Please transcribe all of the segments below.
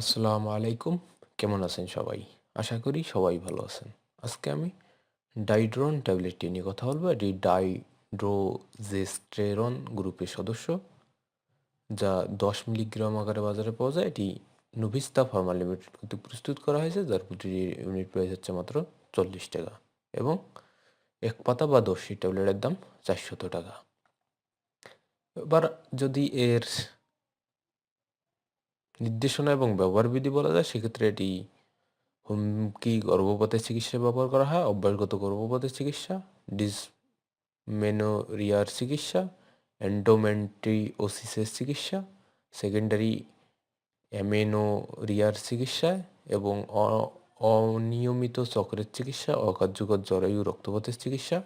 আসসালামু আলাইকুম। কেমন আছেন সবাই? আশা করি সবাই ভালো আছেন। আজকে আমি ডাইড্রন ট্যাবলেটটি নিয়ে কথা বলব। এটি ডাইড্রোজেস্টেরন গ্রুপের সদস্য, যা দশ মিলিগ্রাম আকারে বাজারে পাওয়া যায়। এটি নুভিস্তা ফার্মা লিমিটেড কর্তৃক প্রস্তুত করা হয়েছে, যার প্রতি ইউনিট প্রাইস হচ্ছে মাত্র চল্লিশ টাকা এবং এক পাতা বা দশটি ট্যাবলেটের দাম চারশত টাকা। এবার যদি এর নির্দেশনা এবং ব্যবহার বিধি বলা যায়, সেক্ষেত্রে এটি হুমকি, গর্ভপাতের চিকিৎসায় ব্যবহার করা হয়, অভ্যাসগত গর্ভপাতের চিকিৎসা, ডিসমেনোরিয়ার চিকিৎসা এন্ডোমেন্ট্রিওসিসের চিকিৎসা, সেকেন্ডারি অ্যামেনোরিয়ার চিকিৎসায় এবং অনিয়মিত চক্রের চিকিৎসা, অকার্যকর জরায়ু রক্তপাতের চিকিৎসা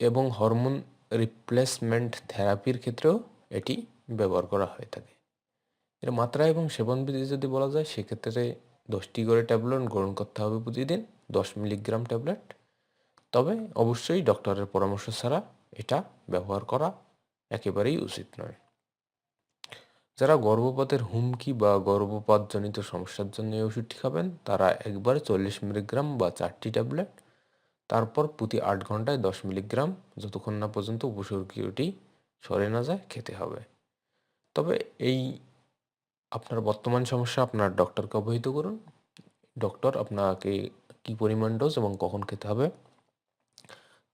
এবং হরমোন রিপ্লেসমেন্ট থেরাপির ক্ষেত্রেও এটি ব্যবহার করা হয়ে থাকে। এর মাত্রা এবং সেবন বিধি যদি বলা যায়, সেক্ষেত্রে দশটি করে ট্যাবলেট গ্রহণ করতে হবে প্রতিদিন, দশ মিলিগ্রাম ট্যাবলেট। তবে অবশ্যই ডক্টরের পরামর্শ ছাড়া এটা ব্যবহার করা একেবারেই উচিত নয়। যারা গর্ভপাতের হুমকি বা গর্ভপাতজনিত সমস্যার জন্য এই ওষুধটি খাবেন, তারা একবারে চল্লিশ মিলিগ্রাম বা চারটি ট্যাবলেট, তারপর প্রতি আট ঘন্টায় দশ মিলিগ্রাম, যতক্ষণ না পর্যন্ত উপসর্গীয়টি সরে না যায়, খেতে হবে। তবে এই আপনার বর্তমান সমস্যা আপনার ডক্টরকে অবহিত করুন। ডক্টর আপনাকে কি পরিমাণ ডোজ এবং কখন খেতে হবে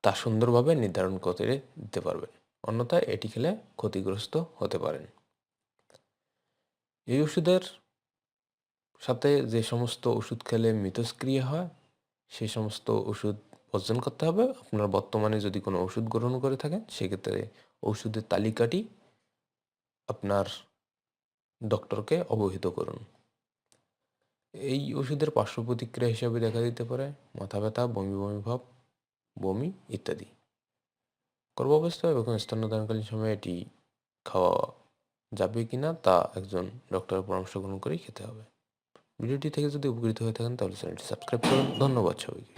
তা সুন্দরভাবে নির্ধারণ করে দিতে পারবেন। অন্যথায় এটি খেলে ক্ষতিগ্রস্ত হতে পারেন। এই ওষুধের সাথে যে সমস্ত ওষুধ খেলে মিথস্ক্রিয়া হয়, সেই সমস্ত ওষুধ বর্জন করতে হবে। আপনার বর্তমানে যদি কোনো ওষুধ গ্রহণ করে থাকেন, সেক্ষেত্রে ওষুধের তালিকাটি আপনার ডক্টরকে অবহিত করুন। এই ওষুধের পার্শ্ব প্রতিক্রিয়া হিসাবে দেখা দিতে পারে মাথা ব্যথা, বমি বমি ভাব, বমি ইত্যাদি। গর্ভাবস্থা এবং স্তন্যদানকালীন সময়ে এটি খাওয়া যাবে কি না তা একজন ডক্টরের পরামর্শ গ্রহণ করেই খেতে হবে। ভিডিওটি থেকে যদি উপকৃত হয়ে থাকেন তাহলে চ্যানেলটি সাবস্ক্রাইব করুন। ধন্যবাদ সবাইকে।